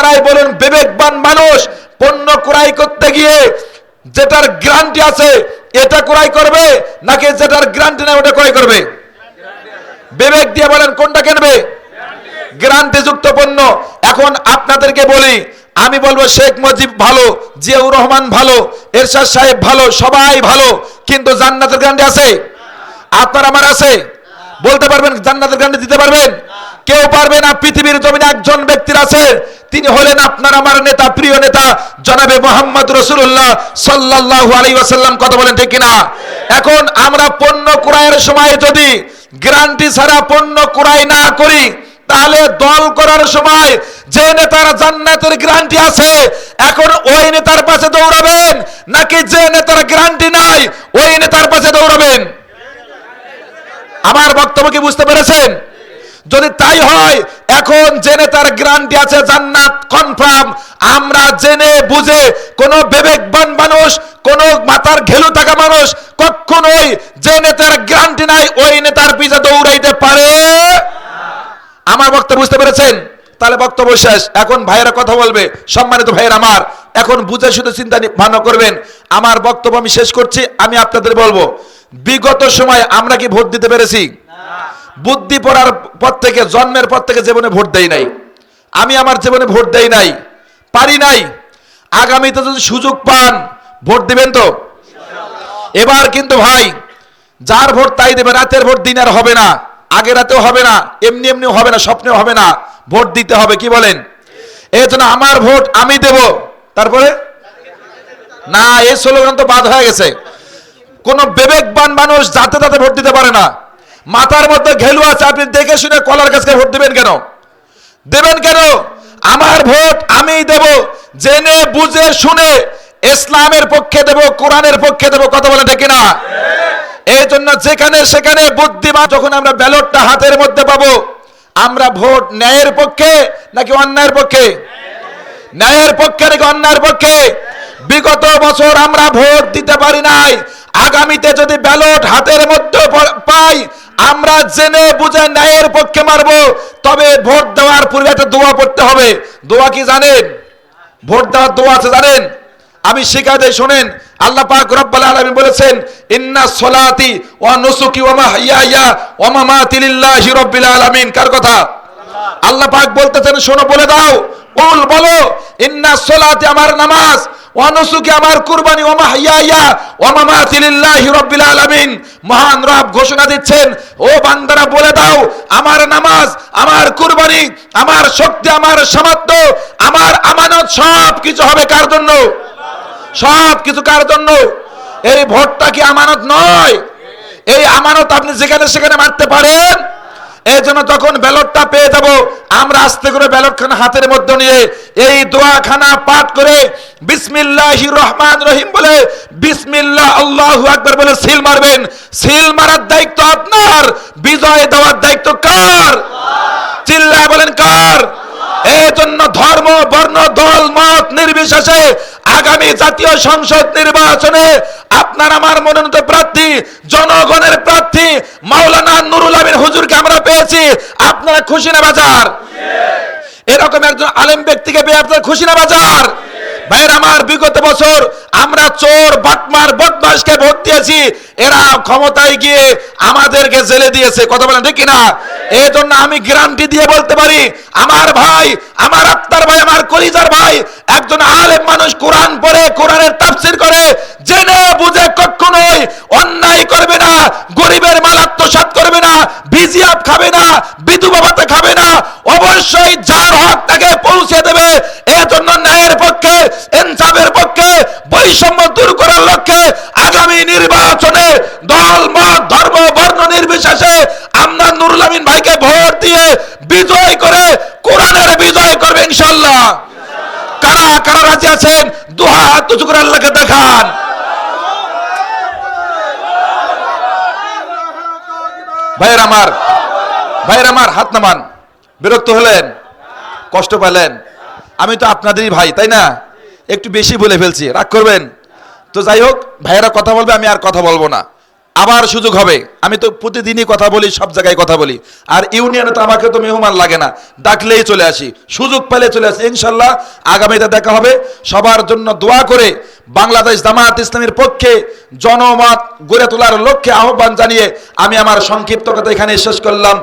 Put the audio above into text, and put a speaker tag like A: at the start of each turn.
A: আপনারাই বলুন, বিবেকবান মানুষ, পণ্য ক্রয় করতে গিয়ে যেটার গ্যারান্টি আছে, এটা ক্রয় করবে, নাকি যেটার গ্যারান্টি নেই ওটা ক্রয় করবে? বিবেক দিয়ে বলেন, কোনটা কিনবে? গ্যারান্টি যুক্ত পণ্য। এখন আপনাদেরকে বলি, আমি বলব, শেখ মুজিব ভালো, জিয়াউর রহমান ভালো, এরশাদ সাহেব ভালো, সবাই ভালো, কিন্তু জান্নাতের গ্যারান্টি আছে? আপনার আমার আছে? বলতে পারবেন, জান্নাতের গ্যারান্টি দিতে পারবেন? কেউ পারবে না, পৃথিবীর জমিনে একজন ব্যক্তির আছে তিনি হলেন আপনার আমার নেতা, প্রিয় নেতা, জনাবে মোহাম্মদ রসুল্লাহ সাল্লাল্লাহু আলাইহি ওয়াসাল্লাম। কথা বলেন ঠিক কিনা? এখন আমরা পণ্য ক্রয়ের সময় যদি গ্যারান্টি ছাড়া পণ্য ক্রয় না করি, তাহলে দল করার সময় যে নেতার জান্নাতের গ্যারান্টি আছে, এখন ওই নেতার পাশে দৌড়াবেন? নাকি যে নেতার গ্যারান্টি নাই, ওই নেতার পাশে দৌড়াবেন? আমার বক্তব্য কি বুঝতে পেরেছেন? যদি তাই হয় এখন জেনে তার গ্যারান্টি আছে, জান্নাত কনফার্ম আমরা জেনে বুঝে কোন বিবেকবান মানুষ, কোন মাথার ঘেলু থাকা মানুষ কখনোই যে নেতার গ্যারান্টি নাই, ওই নেতার পিছে দৌড়াইতে পারে। আমার বক্তব্য বুঝতে পেরেছেন? তাহলে বক্তব্য শেষ। এখন ভাইয়েরা কথা বলবে, সম্মানিত ভাইয়ের আমার। এখন বুঝে শুধু চিন্তা নি- ভাবনা করবেন। আমার বক্তব্য আমি শেষ করছি, আমি আপনাদের বলব, বিগত সময় আমরা কি ভোট দিতে পেরেছি? বুদ্ধি পড়ার পর থেকে, জন্মের পর থেকে জীবনে ভোট দেই নাই। আমি আমার জীবনে ভোট দেই নাই। পারি নাই। আগামীতে যদি সুযোগ পান, ভোট দিবেন তো? এবার কিন্তু ভাই, যার ভোট তাই দেবে, রাতের ভোট দিন আর হবে না। আগে রাতেও হবে না, এমনি এমনিও হবে না, স্বপ্নেও হবে না। ভোট দিতে হবে, কি বলেন? এই জন্য আমার ভোট আমি দেব। তারপরে? না, এই স্লোগান তো বাদ হয়ে গেছে। কোন বিবেকবান মানুষ যাতে তাতে ভোট দিতে পারে না। মাথার মধ্যে ঘেলু আছে আপনি দেখে শুনে কলার কাছে ভোট দেবেন কেন? দেবেন কেন? আমার ভোট আমি দেব, জেনে, বুঝে, শুনে, ইসলামের পক্ষে দেব, কোরআনের পক্ষে দেব, কথা বলে ঠিক না এই জন্য যেখানে সেখানে বুদ্ধিমান যখন আমরা ব্যালটটা হাতের মধ্যে পাবো, আমরা ভোট ন্যায়ের পক্ষে নাকি অন্যায়ের পক্ষে? ন্যায়ের পক্ষে নাকি অন্যায়ের পক্ষে? বিগত বছর আমরা ভোট দিতে পারি নাই। আগামীতে যদি ব্যালট হাতের মধ্যে পাই আমরা জেনে বুঝে ন্যায়ের পক্ষে মারবো, তবে ভোট দেওয়ার পূর্বে একটা দোয়া পড়তে হবে। দোয়া কি জানেন? ভোট দেওয়ার দোয়া আছে জানেন? আমি শিখা শোনেন, আল্লাহ পাক রব্বুল আলামিন বলেছেন, ইন্না সলাতি ওয়া নুসুকি ওয়া মাহইয়ায়া ওয়া মামাতি লিল্লাহি রাব্বিল আলামিন। কার কথা? আল্লাহ পাক বলতেছেন, শোনো, বলে দাও। কুল বলো, ইন্না সলাতি আমার নামাজ ওয়া নুসুকি আমার কুরবানি ওয়া মাহইয়ায়া ওয়া মামাতি লিল্লাহি রাব্বিল আলামিন। মহান রব ঘোষণা দিচ্ছেন, ও বান্দারা, বলে দাও, আমার নামাজ, আমার কুরবানি, আমার শক্তি, আমার সামর্থ্য, আমার আমানত সব কিছু হবে কার জন্য? সব কিছু কার জন্য? এই ভোটটা কি আমানত নয়? এই আমানত আপনি যেখানে সেখানে মারতে পারেন? এই জন্য তখন ব্যালটটা পেয়ে যাব, আমরা আস্তে করে ব্যালটখানা হাতের মধ্যে নিয়ে এই দোয়াখানা পাঠ করে বিসমিল্লাহি রহমান রহিম বলে বিসমিল্লাহ আল্লাহু আকবার বলে সিল মারবেন। সিল মারার দায়িত্ব আপনার। বিজয় দেওয়ার দায়িত্ব কার চিল্লায় বলেন কার এই জন্য ধর্ম বর্ণ দল মত নির্বিশেষে আগামী জাতীয় সংসদ নির্বাচনে আপনার আমার মনোনীত প্রার্থী, জনগণের প্রার্থী মাওলানা নুরুল আমিন হুজুরকে আমরা পেয়েছি। আপনারা খুশি না বাজার? এরকম একজন আলেম ব্যক্তিকে পেয়ে আপনার খুশি না বাজার? ভাইয়ের, আমার বিগত বছর আমরা চোর, বাটমার বদমাসকে ভোট দিয়েছি। এরা ক্ষমতায় গিয়ে আমাদেরকে জেলে দিয়েছে। কথা বলেন ঠিক কিনা? এই জন্য আমি গ্যারান্টি দিয়ে বলতে পারি, আমার ভাই, আমার আত্মার ভাই, আমার কলিজার ভাই, একজন আলেম মানুষ কোরআন পড়ে, কোরআনের তাফসির করে, জেনে বুঝে কখনোই অন্যায় করবে না, গরিবের মাল আত্মসাৎ করবে না ভিজিয়াপ খাবে না, বিধবা ভাতা খাবে না, অবশ্যই যার হক তাকে পৌঁছে দেবে। এজন্য ন্যায়ের পক্ষে, ইনসাফের পক্ষে, বৈষম্য দূর করার লক্ষ্যে আগামী নির্বাচনে দল মত ধর্ম বর্ণ নির্বিশেষে আমরা নুরুল আমিন ভাইকে ভোট দিয়ে বিজয় করে কোরআনের বিজয় করবে ইনশাল্লাহ কারা কারা রাজি আছেন? দু হাত উঁচু আল্লাহকে দেখান। ভাইয়ের আমার ভাইয়ের আমার, হাত নামান। বিরক্ত হলেন, কষ্ট পেলেন। আমি তো আপনাদেরই ভাই, তাই না? একটু বেশি বলে ফেলছি। রাগ করবেন? তো যাই হোক, ভাইয়েরা কথা বলবে, আমি আর কথা বলব না। আবার সুযোগ হবে। আমি তো প্রতিদিনই কথা বলি, সব জায়গায় কথা বলি। আর ইউনিয়নে তো আমাকে তো মেহমান লাগে না। ডাকলেই চলে আসি। সুযোগ পেলে চলে আসি। ইনশাল্লাহ আগামীতে দেখা হবে। সবার জন্য দোয়া করে বাংলাদেশ জামায়াত ইসলামের পক্ষে জনমত গড়ে তোলার লক্ষ্যে আহ্বান জানিয়ে আমি আমার সংক্ষিপ্ত কথা এখানে শেষ করলাম।